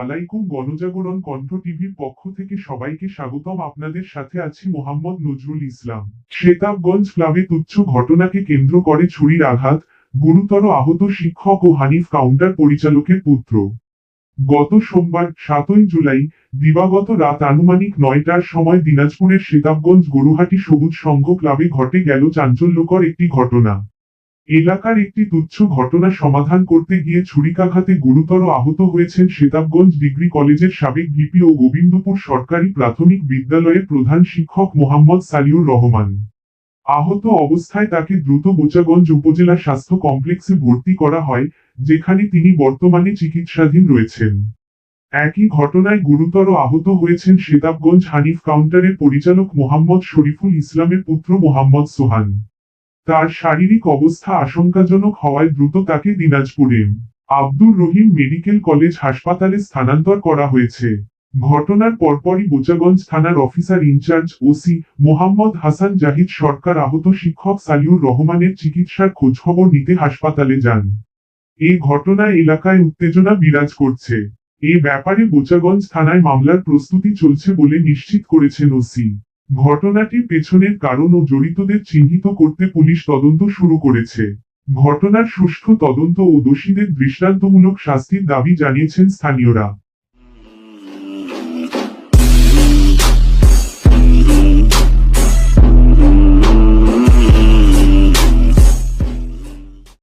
আলাইকুম গণজাগরণ কণ্ঠ টিভির পক্ষ থেকে সবাইকে স্বাগতম। আপনাদের সাথে আছি মোহাম্মদ নজরুল ইসলাম। শেতাবগঞ্জ ক্লাবে তুচ্ছ ঘটনাকে কেন্দ্র করে ছুরির আঘাত, গুরুতর আহত শিক্ষক ও হানিফ কাউন্টার পরিচালকের পুত্র। গত সোমবার, সাতই জুলাই, দিবাগত রাত আনুমানিক নয়টার সময় দিনাজপুরের শেতাবগঞ্জ গরুহাটি সবুজ সংঘ ক্লাবে ঘটে গেল চাঞ্চল্যকর একটি ঘটনা। এলাকার একটি তুচ্ছ ঘটনা সমাধান করতে গিয়ে ছুরিকাঘাতে গুরুতর আহত হয়েছেন শেতাবগঞ্জ ডিগ্রি কলেজের সাবেক ভিপি ও গোবিন্দপুর সরকারি প্রাথমিক বিদ্যালয়ের প্রধান শিক্ষক মোহাম্মদ সালিউর রহমান। আহত অবস্থায় তাকে দ্রুত বোচাগঞ্জ উপজেলা স্বাস্থ্য কমপ্লেক্সে ভর্তি করা হয়, যেখানে তিনি বর্তমানে চিকিৎসাধীন রয়েছেন। একই ঘটনায় গুরুতর আহত হয়েছেন শেতাবগঞ্জ হানিফ কাউন্টারের পরিচালক মোহাম্মদ শরীফুল ইসলামের পুত্র মোহাম্মদ সোহান। তার শারীরিক অবস্থা আশঙ্কাজনক হওয়ায় দ্রুত তাকে দিনাজপুরে আব্দুর রহিম মেডিকেল কলেজ হাসপাতালে স্থানান্তর করা হয়েছে। ঘটনার পরপরই বোচাগঞ্জ থানার officer in-charge OC Mohammad Hasan Zahid Sarkar আহত শিক্ষক সালিউর রহমানের চিকিৎসার খোঁজখবর নিতে হাসপাতালে যান। এই ঘটনায় এলাকায় উত্তেজনা বিরাজ করছে। এ ব্যাপারে বোচাগঞ্জ থানায় মামলার প্রস্তুতি চলছে বলে নিশ্চিত করেছেন ওসি। ঘটনাটির পেছনের কারণ ও জড়িতদের চিহ্নিত করতে পুলিশ তদন্ত শুরু করেছে। ঘটনার সুষ্ঠু তদন্ত ও দোষীদের দৃষ্টান্তমূলক শাস্তির দাবি জানিয়েছেন স্থানীয়রা।